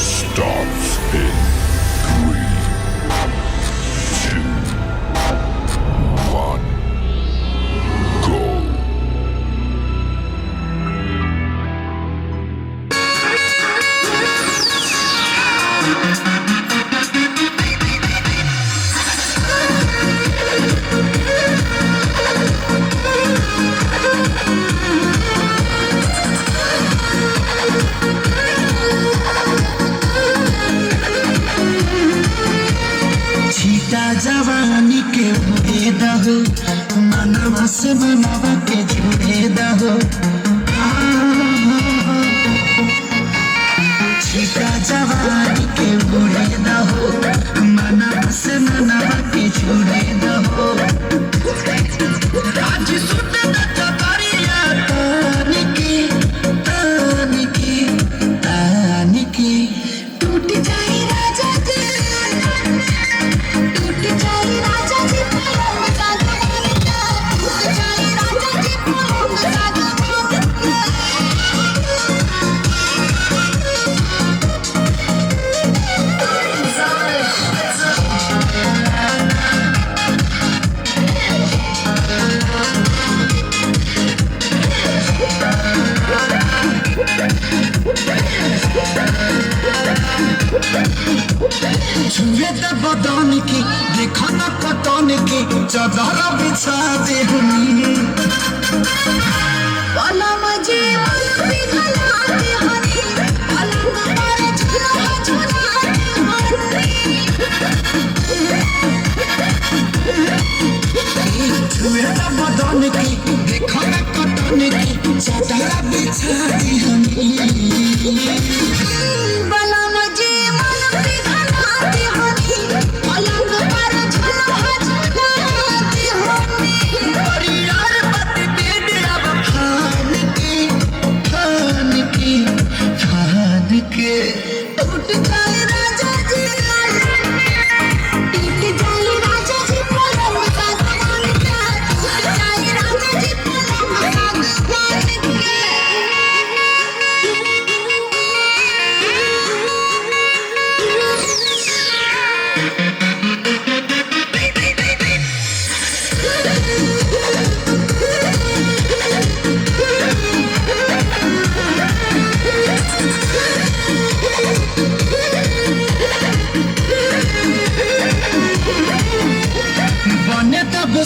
Starts in. जाने की देखा न कटाने की चादरा बिछा दे हमी। वाला मज़े देखा न कटाने की चादरा बिछा दे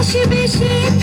আসবে সে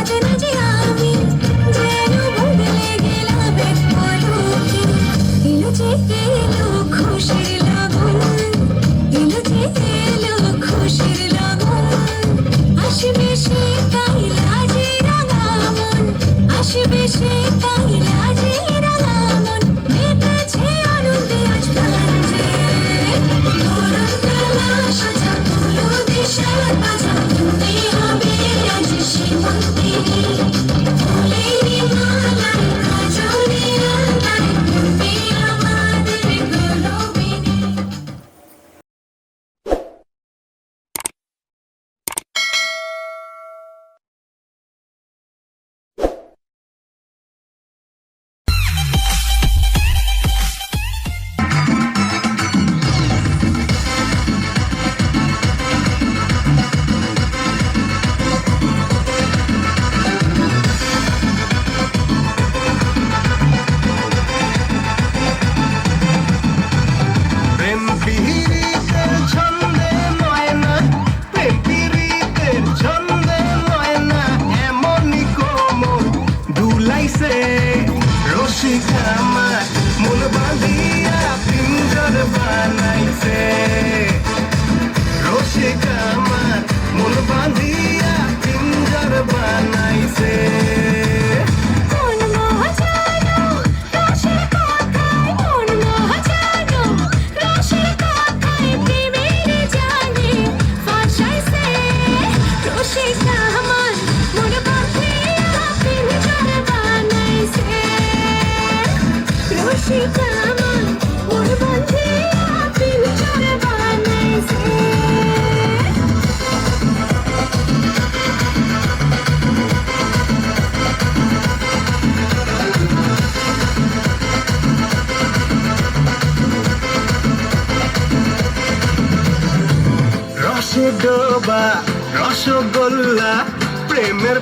사라지는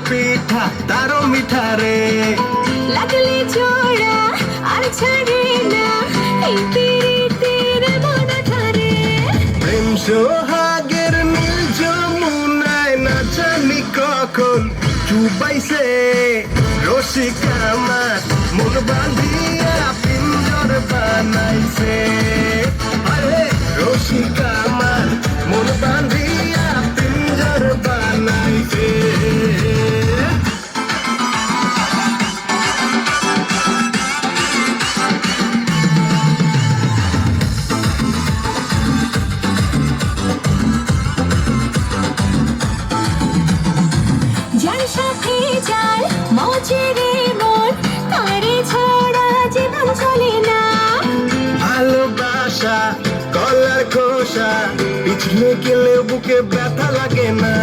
পিঠা তারও মিঠা রে। লাগলে জোড়া আর ছাড়ে না এই পিরিতের মনা ধারে প্রেম সোহাগের নীল যমুনায় না জানি কখন চুবাইছে? রসিক আমার মন বাঁধিয়া পিঞ্জর বানাইছে। পিছলে গেলে বুকে ব্যথা লাগে না।